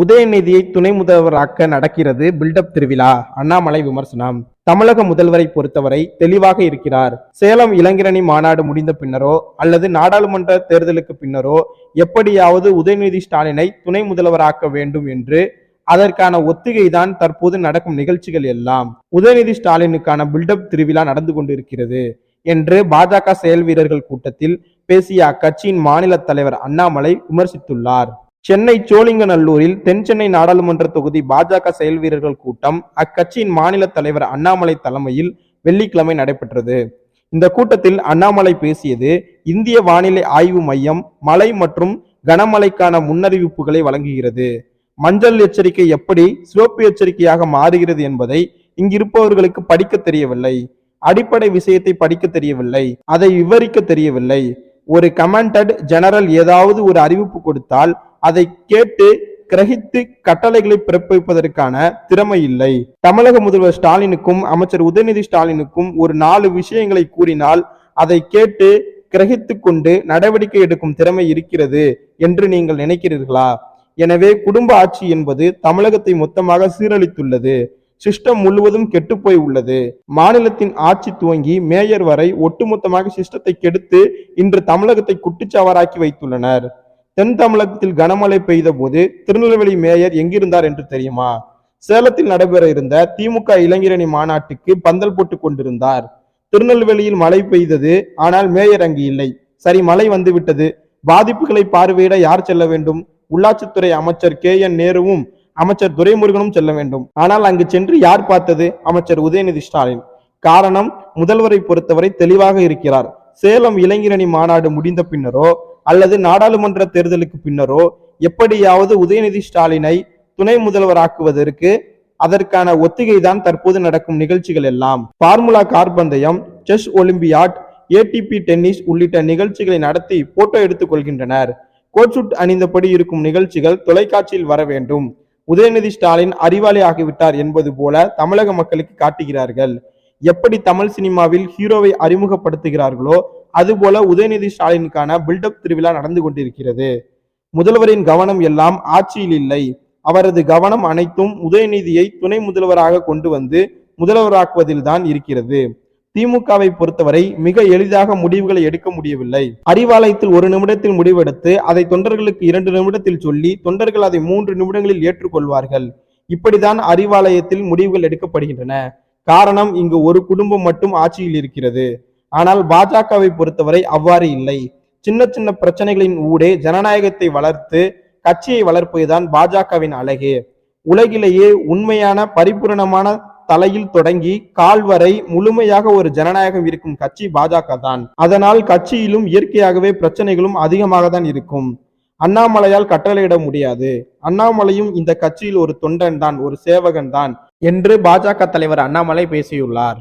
உதயநிதியை துணை முதல்வராக்க நடக்கிறது பில்டப் திருவிழா. அண்ணாமலை விமர்சனம். தமிழக முதல்வரை பொறுத்தவரை தெளிவாக இருக்கிறார். சேலம் இளைஞரணி மாநாடு முடிந்த பின்னரோ அல்லது நாடாளுமன்ற தேர்தலுக்கு பின்னரோ எப்படியாவது உதயநிதி ஸ்டாலினை துணை முதல்வராக்க வேண்டும் என்று அதற்கான ஒத்திகைதான் தற்போது நடக்கும் நிகழ்ச்சிகள் எல்லாம். உதயநிதி ஸ்டாலினுக்கான பில்டப் திருவிழா நடந்து கொண்டிருக்கிறது என்று பாஜக செயல் வீரர்கள் கூட்டத்தில் பேசிய அக்கட்சியின் மாநில தலைவர் அண்ணாமலை விமர்சித்துள்ளார். சென்னை சோழிங்கநல்லூரில் தென் சென்னை நாடாளுமன்ற தொகுதி பாஜக செயல் வீரர்கள் கூட்டம் அக்கட்சியின் மாநில தலைவர் அண்ணாமலை தலைமையில் வெள்ளிக்கிழமை நடைபெற்றது. இந்த கூட்டத்தில் அண்ணாமலை பேசியது இந்திய வானிலை ஆய்வு மையம் மழை மற்றும் கனமழைக்கான முன்னறிவிப்புகளை வழங்குகிறது. மஞ்சள் எச்சரிக்கை எப்படி சிவப்பு எச்சரிக்கையாக மாறுகிறது என்பதை இங்கிருப்பவர்களுக்கு படிக்க தெரியவில்லை. அடிப்படை விஷயத்தை படிக்க தெரியவில்லை. அதை விவரிக்க தெரியவில்லை. ஒரு கமாண்டட் ஜெனரல் ஏதாவது ஒரு அறிவிப்பு கொடுத்தால் அதை கேட்டு கிரகித்து கட்டளைகளை பிறப்பிப்பதற்கான திறமை இல்லை. தமிழக முதல்வர் ஸ்டாலினுக்கும் அமைச்சர் உதயநிதி ஸ்டாலினுக்கும் ஒரு நாலு விஷயங்களை கூறினால் அதை கேட்டு கிரகித்து கொண்டு நடவடிக்கை எடுக்கும் திறமை இருக்கிறது என்று நீங்கள் நினைக்கிறீர்களா? எனவே குடும்ப ஆட்சி என்பது தமிழகத்தை மொத்தமாக சீரழித்துள்ளது. சிஸ்டம் முழுவதும் கெட்டுப்போய் உள்ளது. மாநிலத்தின் ஆட்சி துவங்கி மேயர் வரை ஒட்டுமொத்தமாக சிஸ்டத்தை கெடுத்து இன்று தமிழகத்தை குட்டிச்சாவராக்கி வைத்துள்ளனர். தென் தமிழகத்தில் கனமழை பெய்த போது திருநெல்வேலி மேயர் எங்கிருந்தார் என்று தெரியுமா? சேலத்தில் நடைபெற இருந்த திமுக இளைஞரணி மாநாட்டுக்கு பந்தல் போட்டுக் கொண்டிருந்தார். திருநெல்வேலியில் மழை பெய்தது ஆனால் மேயர் அங்கு இல்லை. சரி மழை வந்துவிட்டது. பாதிப்புகளை பார்வையிட யார் செல்ல வேண்டும்? உள்ளாட்சித்துறை அமைச்சர் கே என் நேருவும் அமைச்சர் துரைமுருகனும் செல்ல வேண்டும். ஆனால் அங்கு சென்று யார் பார்த்தது? அமைச்சர் உதயநிதி ஸ்டாலின். காரணம் முதல்வரை பொறுத்தவரை தெளிவாக இருக்கிறார். சேலம் இளைஞரணி மாநாடு முடிந்த பின்னரோ அல்லது நாடாளுமன்ற தேர்தலுக்கு பின்னரோ எப்படியாவது உதயநிதி ஸ்டாலினை துணை முதல்வராக்குவதற்கு அதற்கான ஒத்திகை தான் தற்போது நடக்கும் நிகழ்ச்சிகள் எல்லாம். பார்முலா கார் பந்தயம் செஸ் ஒலிம்பியாட் ஏடிபி டென்னிஸ் உள்ளிட்ட நிகழ்ச்சிகளை நடத்தி போட்டோ எடுத்துக் கொள்கின்றனர். கோட்சுட் அணிந்தபடி இருக்கும் நிகழ்ச்சிகள் தொலைக்காட்சியில் வர வேண்டும். உதயநிதி ஸ்டாலின் அறிவாளி ஆகிவிட்டார் என்பது போல தமிழக மக்களுக்கு காட்டுகிறார்கள். எப்படி தமிழ் சினிமாவில் ஹீரோவை அறிமுகப்படுத்துகிறார்களோ அதுபோல உதயநிதி ஸ்டாலினுக்கான பில்டப் திருவிழா நடந்து கொண்டிருக்கிறது. முதல்வரின் கவனம் எல்லாம் ஆட்சியில் இல்லை. அவரது கவனம் அனைத்தும் உதயநிதியை துணை முதல்வராக கொண்டு வந்து முதல்வராக்குவதில் தான் இருக்கிறது. திமுகவை பொறுத்தவரை மிக எளிதாக முடிவுகளை எடுக்க முடியவில்லை. அறிவாலயத்தில் ஒரு நிமிடத்தில் முடிவெடுத்து அதை தொண்டர்களுக்கு இரண்டு நிமிடத்தில் சொல்லி தொண்டர்கள் அதை மூன்று நிமிடங்களில் ஏற்றுக்கொள்வார்கள். இப்படிதான் அறிவாலயத்தில் முடிவுகள் எடுக்கப்படுகின்றன. காரணம் இங்கு ஒரு குடும்பம் மட்டும் ஆட்சியில் இருக்கிறது. ஆனால் பாஜகவை பொறுத்தவரை அவ்வாறு இல்லை. சின்ன சின்ன பிரச்சனைகளின் ஊடே ஜனநாயகத்தை வளர்த்து கட்சியை வளர்ப்பதுதான் பாஜகவின் அழகு. உலகிலேயே உண்மையான பரிபூரணமான தலையில் தொடங்கி கால் வரை முழுமையாக ஒரு ஜனநாயகம் இருக்கும் கட்சி பாஜக தான் அதனால் கட்சியிலும் இயற்கையாகவே பிரச்சனைகளும் அதிகமாக தான் இருக்கும். அண்ணாமலையால் கட்டளையிட முடியாது. அண்ணாமலையும் இந்த கட்சியில் ஒரு தொண்டன் தான் ஒரு சேவகன் தான் என்று பாஜக தலைவர் அண்ணாமலை பேசியுள்ளார்.